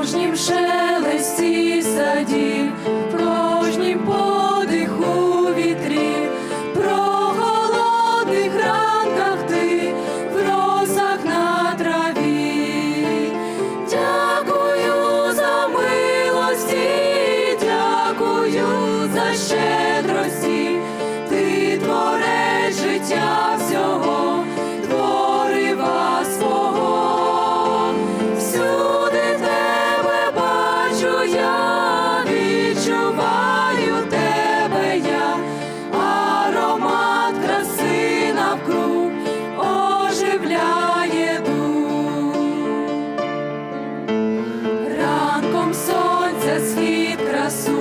порожнім ще. Схід красу.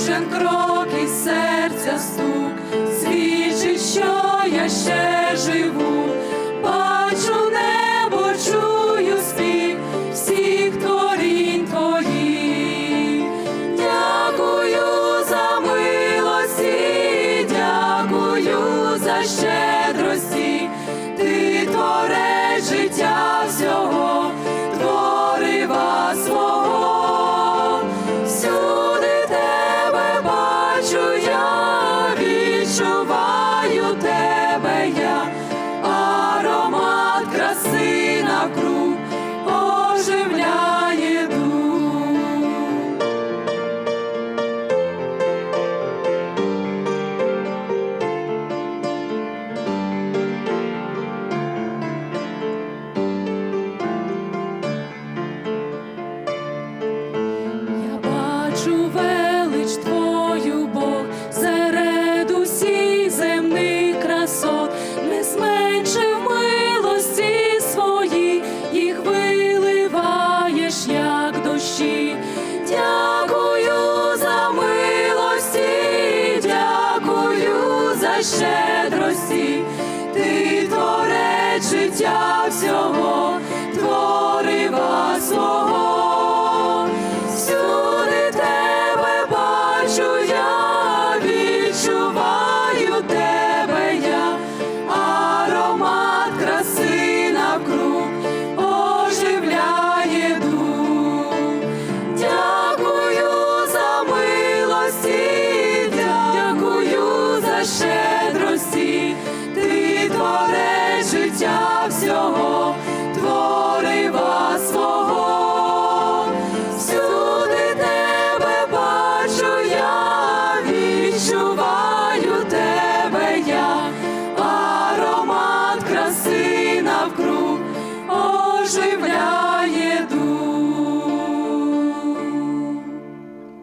кожен крок і серця стук, свідчить, що я ще живу, бачу небо, чую спів всіх творінь твоїх. Дякую за милості, дякую за ще. see. щедрості. можливості.